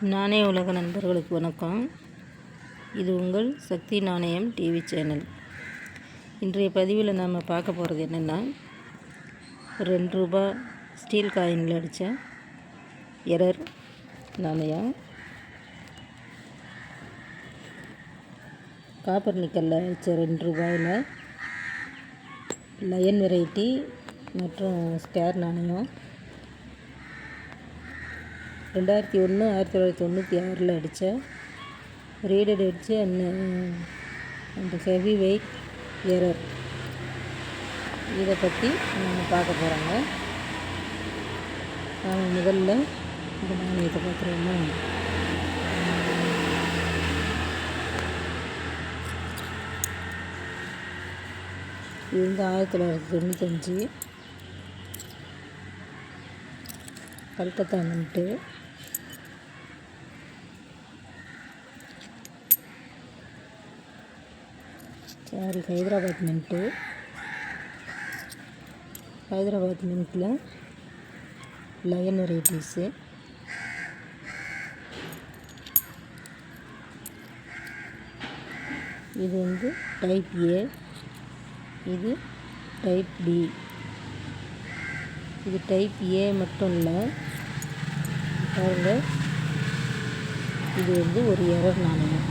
நாணய உலக நண்பர்களுக்கு வணக்கம். இது உங்கள் சக்தி நாணயம் டிவி சேனல் இன்றைய பதிவில் நாம் பார்க்க போகிறது என்னென்னா ரெண்டு ரூபா ஸ்டீல் காயினில் அடித்த எரர் நாணயம். காப்பர் நிக்கலில் அடித்த ரெண்டு ரூபாயில் லயன் வெரைட்டி மற்றும் ஸ்கேர் நாணயம். ரெண்டாயிரத்தி ஒன்று ஆயிரத்தி தொள்ளாயிரத்தி தொண்ணூற்றி ஆறில் அடித்தேன். ரீடட் அடித்து அந்த அந்த ஹெவி வெயிட் எரர் இதை பற்றி நம்ம பார்க்க போகிறாங்க நாம் முதல்ல இந்த நாணயத்தை பார்க்குறோமா இது வந்து ஆயிரத்தி தொள்ளாயிரத்தி தொண்ணூத்தஞ்சு. கல்கத்தா வந்துட்டு சாரி ஹைதராபாத் மின்ட்டு ஹைதராபாத் மின்ட்டில் லயன் வெரைட்டிஸு இது வந்து டைப் ஏ இது டைப் பி இது டைப் ஏ மட்டும் இல்லை பாருங்கள் இது வந்து ஒரு எரர் நாணயம்.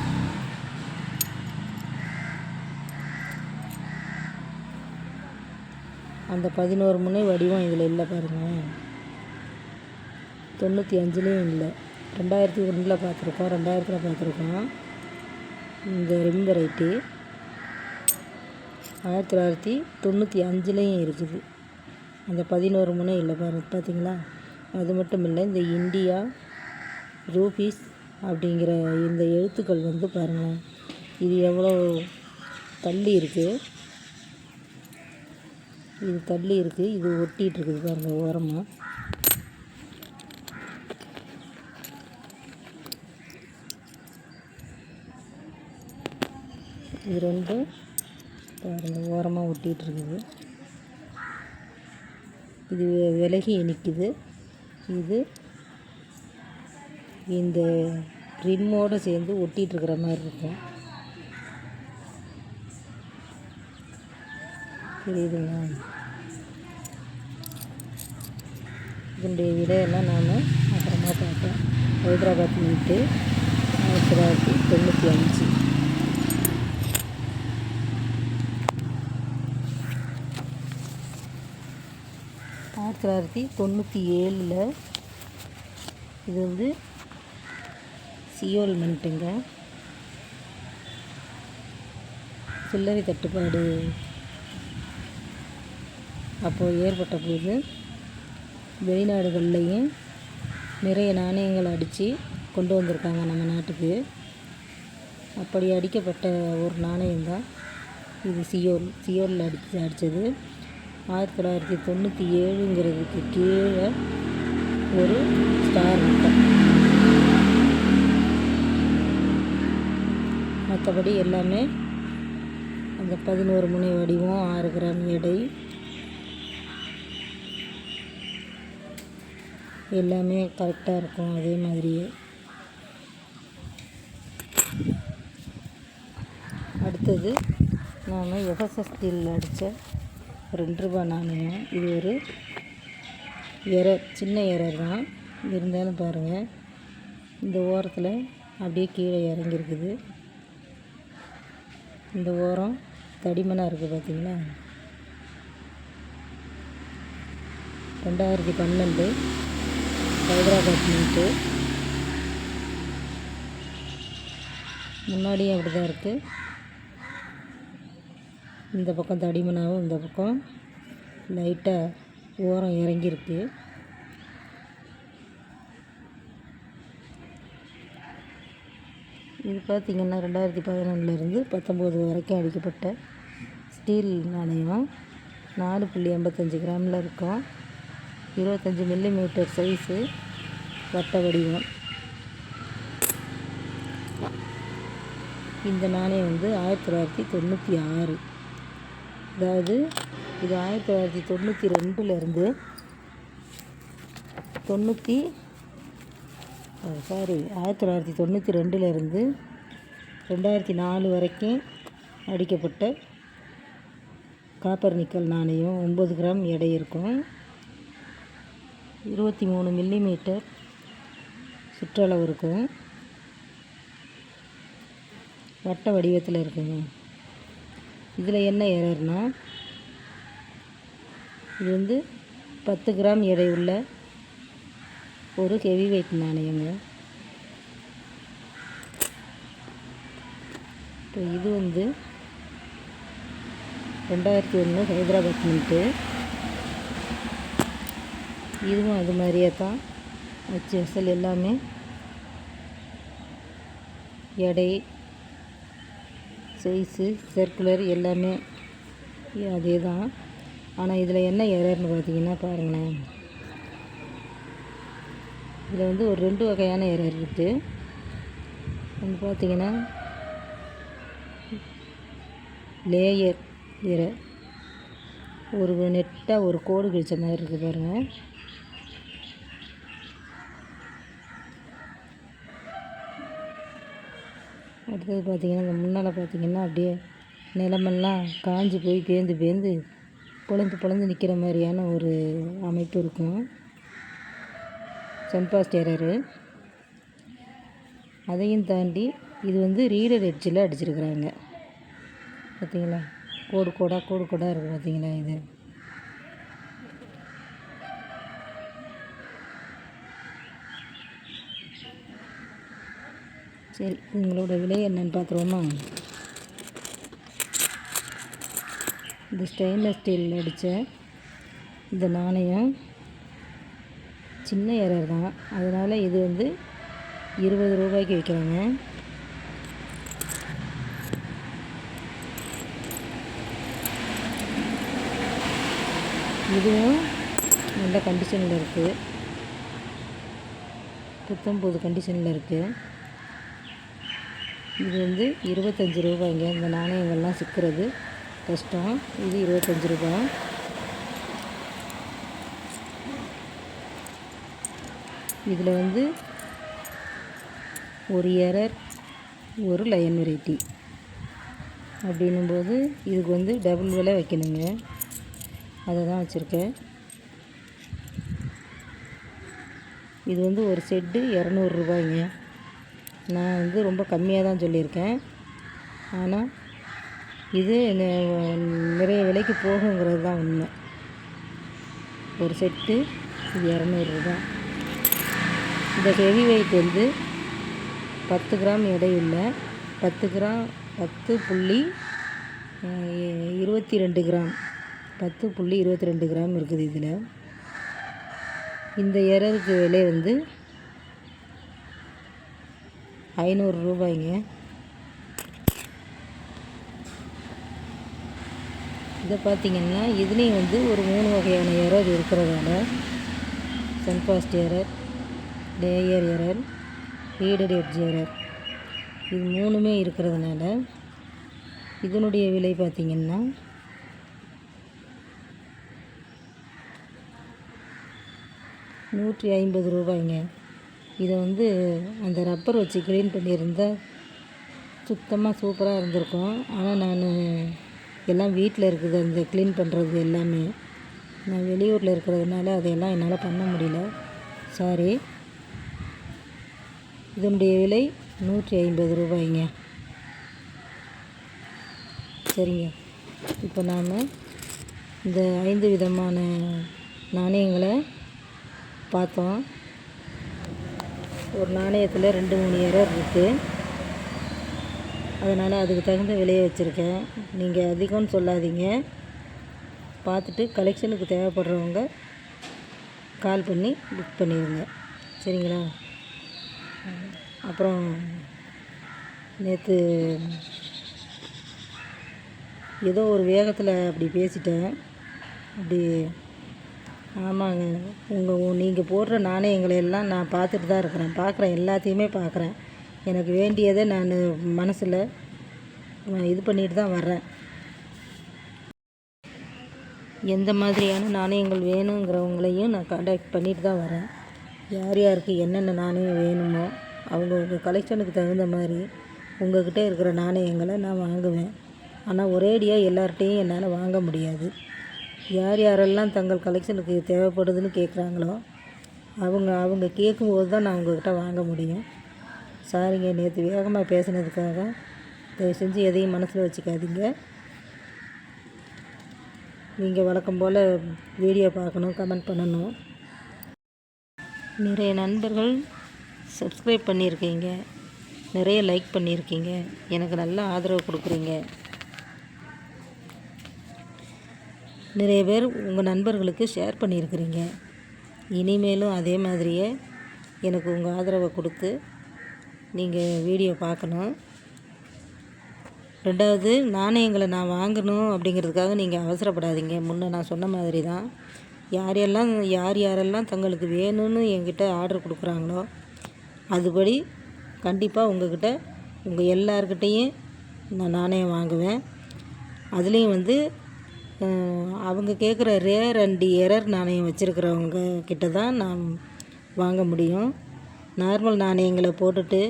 அந்த பதினோரு முனை வடிவம் இதில் இல்லை பாருங்கள் தொண்ணூற்றி அஞ்சுலேயும் இல்லை. ரெண்டாயிரத்தி ஒன்றில் பார்த்துருக்கோம் ரெண்டாயிரத்தில் பார்த்துருக்கோம். இந்த ரிம் வெரைட்டி ஆயிரத்தி தொள்ளாயிரத்தி தொண்ணூற்றி அஞ்சுலேயும் இருக்குது. அந்த பதினோரு முனை இல்லை பாரு பார்த்தீங்களா? அது மட்டும் இல்லை இந்த இந்தியா ரூபீஸ் அப்படிங்கிற இந்த எழுத்துக்கள் வந்து பாருங்கள் இது எவ்வளோ தள்ளி இருக்குது இது தள்ளி இருக்குது இது ஒட்டிகிட்டு இருக்குது பாருங்கள் ஓரமாக இது ரெண்டும் பாருங்கள் ஓரமாக ஒட்டிகிட்டு இருக்குது. இது விலகி நிற்கிது இது இந்த ரிம்மோடு சேர்ந்து ஒட்டிகிட்டு இருக்கிற மாதிரி இருக்கும். புரியுதுங்களா? இதனுடைய விடையெல்லாம் நாம் அப்புறமா பார்த்தோம் ஹைதராபாத் மீட்டு ஆயிரத்தி தொள்ளாயிரத்தி தொண்ணூற்றி அஞ்சு. ஆயிரத்தி தொள்ளாயிரத்தி தொண்ணூற்றி ஏழில் இது வந்து சியோல் மின்ட்டுங்க சில்லறை தட்டுப்பாடு அப்போது ஏற்பட்ட போது வெளிநாடுகள்லையும் நிறைய நாணயங்கள் அடித்து கொண்டு வந்திருக்காங்க நம்ம நாட்டுக்கு. அப்படி அடிக்கப்பட்ட ஒரு நாணயம் தான் இது சியோல். சியோலில் அடித்து அடித்தது ஆயிரத்தி தொள்ளாயிரத்தி தொண்ணூற்றி ஏழுங்கிறதுக்கு கீழே ஒரு ஸ்டார் இருக்கும் மற்றபடி எல்லாமே அந்த பதினோரு முனை வடிவம் ஆறு கிராம் எடை எல்லாமே கரெக்டாக இருக்கும் அதே மாதிரியே. அடுத்தது நாம் எஃப்எஸ்எஸ்டியில் அடித்த ரெண்டு ரூபா நாணயம். இது ஒரு எரர் சின்ன எரர் தான். இருந்தாலும் பாருங்கள் இந்த ஓரத்தில் அப்படியே கீழே இறங்கியிருக்குது. இந்த ஓரம் தடிமனாக இருக்குது பார்த்தீங்கன்னா ரெண்டாயிரத்தி பன்னெண்டு. ஹைதராபாத் மீட்டு முன்னாடியும் அப்படி தான் இருக்குது இந்த பக்கம் தடிமனாகவும் இந்த பக்கம் லைட்டாக ஓரம் இறங்கியிருக்கு. இது பார்த்திங்கன்னா ரெண்டாயிரத்தி பதினொன்றுலேருந்து பத்தொம்போது வரைக்கும் அடிக்கப்பட்ட ஸ்டீல் நாணயம் நாலு புள்ளி எண்பத்தஞ்சு கிராமில் இருக்கும். இருபத்தஞ்சி மில்லி மீட்டர் சைஸு வட்ட வடிவம். இந்த நாணயம் வந்து ஆயிரத்தி தொள்ளாயிரத்தி தொண்ணூற்றி ஆறு. அதாவது இது ஆயிரத்தி தொள்ளாயிரத்தி தொண்ணூற்றி ரெண்டுலேருந்து தொண்ணூற்றி சாரி ஆயிரத்தி தொள்ளாயிரத்தி தொண்ணூற்றி ரெண்டுலேருந்து ரெண்டாயிரத்தி நாலு வரைக்கும் அடிக்கப்பட்ட காப்பர் நிக்கல் நாணயம் ஒம்பது கிராம் எடை இருக்கும். இருபத்தி மூணு மில்லிமீட்டர் சுற்றளவு இருக்கும் வட்ட வடிவத்தில் இருக்குங்க. இதில் என்ன எரர்னா இது வந்து பத்து கிராம் எடை உள்ள ஒரு ஹெவி வெயிட் நாணயங்க. இப்போ இது வந்து ரெண்டாயிரத்தி ஒன்று ஹைதராபாத் மின்ட்டு இதுவும் அது மாதிரியே தான். வச்சு அசல் எல்லாமே எடை சைஸு சர்க்குலர் எல்லாமே அதே தான் ஆனால் இதில் என்ன எரர்னு பார்த்தீங்கன்னா பாருங்களேன். இதில் வந்து ஒரு ரெண்டு வகையான எரர் இருக்குது வந்து பார்த்தீங்கன்னா லேயர் எரர் ஒரு நெட்டாக ஒரு கோடு கிழிச்ச மாதிரி இருக்குது பாருங்கள் அடுத்தது பார்த்திங்கன்னா இந்த முன்னால் பார்த்திங்கன்னா அப்படியே நிலமெல்லாம் காஞ்சி போய் பேந்து பேந்து பொழந்து பொழந்து நிற்கிற மாதிரியான ஒரு அமைப்பு இருக்கும். சென்பாஸ்ட் எரரு அதையும் தாண்டி இது வந்து ரீடர் எட்ஜில் அடிச்சிருக்கிறாங்க. பார்த்தீங்களா? கோடு கோடாக கோடு கோடாக இருக்குது பார்த்தீங்களா இது? சரி உங்களோட விலை என்னன்னு பார்க்குறோமா இந்த ஸ்டெயின்லெஸ் ஸ்டீலில் அடித்த இந்த நாணயம். சின்ன எரர் தான். அதனால் இது வந்து இருபது ரூபாய்க்கு விற்கிறாங்க. இதுவும் நல்ல கண்டிஷனில் இருக்குது புத்தம் புது கண்டிஷனில் இருக்குது இது வந்து இருபத்தஞ்சி ரூபாய்ங்க. இந்த நாணயங்கள்லாம் சிக்கிறது கஷ்டம். இது இருபத்தஞ்சி ரூபாய் இதில் வந்து ஒரு எரர் ஒரு லயன் வெரைட்டி அப்படின்னும்போது இதுக்கு வந்து டபுள் விலை வைக்கணுங்க. அதை தான் வச்சுருக்கேன். இது வந்து ஒரு செட்டு இரநூறுபாய்ங்க நான் வந்து ரொம்ப கம்மியாக தான் சொல்லியிருக்கேன். ஆனால் இது நிறைய விலைக்கு போகுங்கிறது தான் உண்மை. ஒரு செட்டு இது இரநூறுபா இந்த ஹெவி வெயிட் வந்து பத்து கிராம் எடையுள்ள பத்து கிராம் பத்து புள்ளி இருபத்தி ரெண்டு கிராம் பத்து புள்ளி இருபத்தி ரெண்டு கிராம் இருக்குது இதில். இந்த இரவுக்கு விலை வந்து ஐநூறு ரூபாய்ங்க. இதை பார்த்தீங்கன்னா இதுலேயும் வந்து ஒரு மூணு வகையான எரர் இருக்கிறதால சன்பாஸ்ட் error layer error reeded edge error இது மூணுமே இருக்கிறதுனால இதனுடைய விலை பார்த்திங்கன்னா நூற்றி ஐம்பது ரூபாய்ங்க. இதை வந்து அந்த ரப்பர் வச்சு க்ளீன் பண்ணியிருந்தா சுத்தமாக சூப்பராக இருந்திருக்கும். ஆனால் நான் எல்லாம் வீட்டில் இருக்குது அந்த க்ளீன் பண்ணுறது எல்லாமே. நான் வெளியூரில் இருக்கிறதுனால அதையெல்லாம் என்னால் பண்ண முடியல. சாரி இதனுடைய விலை நூற்றி ஐம்பது ரூபாய்ங்க. சரிங்க. இப்போ நாம் இந்த ஐந்து விதமான நாணயங்களை பார்த்தோம். ஒரு நாணயத்தில் ரெண்டு மூணு எரர் இருக்குது அதனால் அதுக்கு தகுந்த விலையை வச்சுருக்கேன். நீங்கள் அதிகம்னு சொல்லாதீங்க. பார்த்துட்டு கலெக்ஷனுக்கு தேவைப்படுறவங்க கால் பண்ணி புக் பண்ணிடுங்க. சரிங்களா? அப்புறம் நேற்று ஏதோ ஒரு வேகத்தில் அப்படி பேசிட்டேன். அப்படி ஆமாங்க. உங்கள் நீங்கள் போடுற நாணயங்களை எல்லாம் நான் பார்த்துட்டு தான் இருக்கிறேன். பார்க்குறேன். எல்லாத்தையுமே பார்க்குறேன். எனக்கு வேண்டியதை நான் மனசில் இது பண்ணிட்டு தான் வர்றேன். எந்த மாதிரியான நாணயங்கள் வேணுங்கிறவங்களையும் நான் காண்டாக்ட் பண்ணிட்டு தான் வரேன் யார் யாருக்கு என்னென்ன நாணயம் வேணுமோ அவங்கவுங்க கலெக்ஷனுக்கு தகுந்த மாதிரி உங்கள்கிட்ட இருக்கிற நாணயங்களை நான் வாங்குவேன். ஆனால் ஒரேடியாக எல்லார்ட்டையும் என்னால் வாங்க முடியாது. யார் யாரெல்லாம் தங்கள் கலெக்ஷனுக்கு தேவைப்படுதுன்னு கேட்குறாங்களோ அவங்க அவங்க கேட்கும்போது தான் நான் உங்கள்கிட்ட வாங்க முடியும். சாரிங்க நேற்று வேகமாக பேசினதுக்காக. தயவு செஞ்சு எதையும் மனசில் வச்சுக்காதீங்க. நீங்கள் வழக்கம் போல் வீடியோ பார்க்கணும் கமெண்ட் பண்ணணும். நிறைய நண்பர்கள் சப்ஸ்கிரைப் பண்ணியிருக்கீங்க. நிறைய லைக் பண்ணியிருக்கீங்க. எனக்கு நல்ல ஆதரவு கொடுக்குறீங்க. நிறைய பேர் உங்கள் நண்பர்களுக்கு ஷேர் பண்ணியிருக்கிறீங்க. இனிமேலும் அதே மாதிரியே எனக்கு உங்கள் ஆதரவை கொடுத்து நீங்கள் வீடியோ பார்க்கணும். ரெண்டாவது நாணயங்களை நான் வாங்கணும் அப்படிங்கிறதுக்காக நீங்கள் அவசரப்படாதீங்க. முன்னே நான் சொன்ன மாதிரி தான் யாரெல்லாம் யார் யாரெல்லாம் தங்களுக்கு வேணும்னு என்கிட்ட ஆர்டர் கொடுக்குறாங்களோ அதுபடி கண்டிப்பாக உங்கள்கிட்ட உங்கள் எல்லார்கிட்டேயும் நான் நாணயம் வாங்குவேன். அதுலேயும் வந்து அவங்க கேட்குற ரேர் அண்ட் எரர் நாணயம் வச்சுருக்கிறவங்க கிட்ட தான் நான் வாங்க முடியும். நார்மல் நாணயங்களை போட்டுட்டு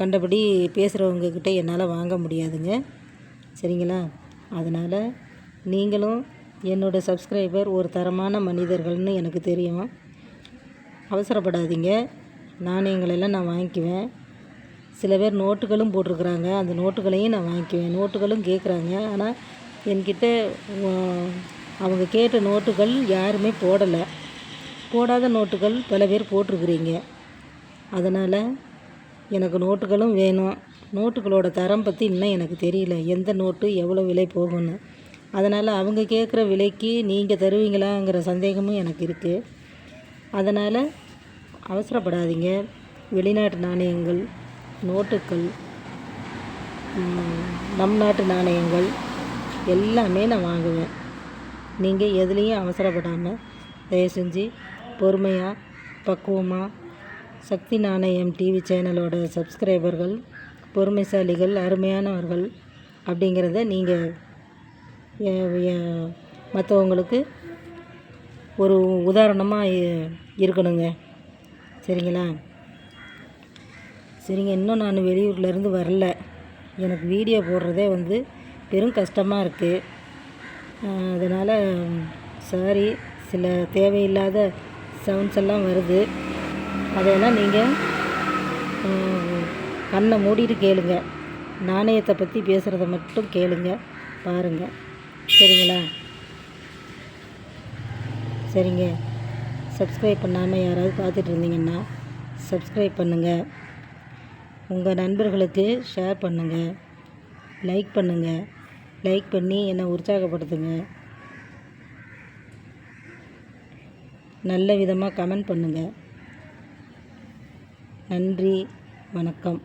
கண்டபடி பேசுகிறவங்க கிட்ட என்னால் வாங்க முடியாதுங்க. சரிங்களா? அதனால் நீங்களும் என்னோட சப்ஸ்கிரைபர் ஒரு தரமான மனிதர்கள்னு எனக்கு தெரியும். அவசரப்படாதீங்க. நாணயங்களெல்லாம் நான் வாங்கிக்குவேன். சில பேர் நோட்டுகளும் போட்டிருக்கிறாங்க. அந்த நோட்டுகளையும் நான் வாங்கிக்குவேன். நோட்டுகளும் கேட்குறாங்க. ஆனால் என்கிட்ட அவங்க கேட்ட நோட்டுகள் யாருமே போடலை. போடாத நோட்டுகள் பல பேர் போட்டிருக்கிறீங்க. அதனால் எனக்கு நோட்டுகளும் வேணும். நோட்டுகளோட தரம் பற்றி இன்னும் எனக்கு தெரியல. எந்த நோட்டு எவ்வளோ விலை போகும்னு. அதனால் அவங்க கேட்குற விலைக்கு நீங்கள் தருவீங்களாங்கிற சந்தேகமும் எனக்கு இருக்குது அதனால் அவசரப்படாதீங்க. வெளிநாட்டு நாணயங்கள் நோட்டுகள் நம் நாட்டு நாணயங்கள் எல்லாமே நான் வாங்குவேன். நீங்கள் எதுலேயும் அவசரப்படாமல் தயவு செஞ்சு பொறுமையாக பக்குவமாக சக்தி நாணயம் டிவி சேனலோட சப்ஸ்கிரைபர்கள் பொறுமைசாலிகள் அருமையானவர்கள் அப்படிங்கிறத நீங்கள் மற்றவங்களுக்கு ஒரு உதாரணமாக இருக்கணுங்க. சரிங்களா? சரிங்க இன்னும் நான் வெளியூர்லேருந்து வரல. எனக்கு வீடியோ போடுறதே வந்து பெரும் கஷ்டமாக இருக்குது அதனால் சாரி சில தேவையில்லாத சவுண்ட்ஸ் எல்லாம் வருது. அதையெல்லாம் நீங்கள் கண்ணை மூடிட்டு கேளுங்க. நாணயத்தை பற்றி பேசுகிறத மட்டும் கேளுங்க பாருங்கள் சரிங்களா? சரிங்க. சப்ஸ்கிரைப் பண்ணாமல் யாராவது பார்த்துட்டு இருந்தீங்கன்னா சப்ஸ்கிரைப் பண்ணுங்கள் உங்கள் நண்பர்களுக்கு ஷேர் பண்ணுங்கள் லைக் பண்ணுங்கள் லைக் பண்ணி என்னை உற்சாகப்படுத்துங்க. நல்ல விதமாக கமெண்ட் பண்ணுங்கள் நன்றி. வணக்கம்.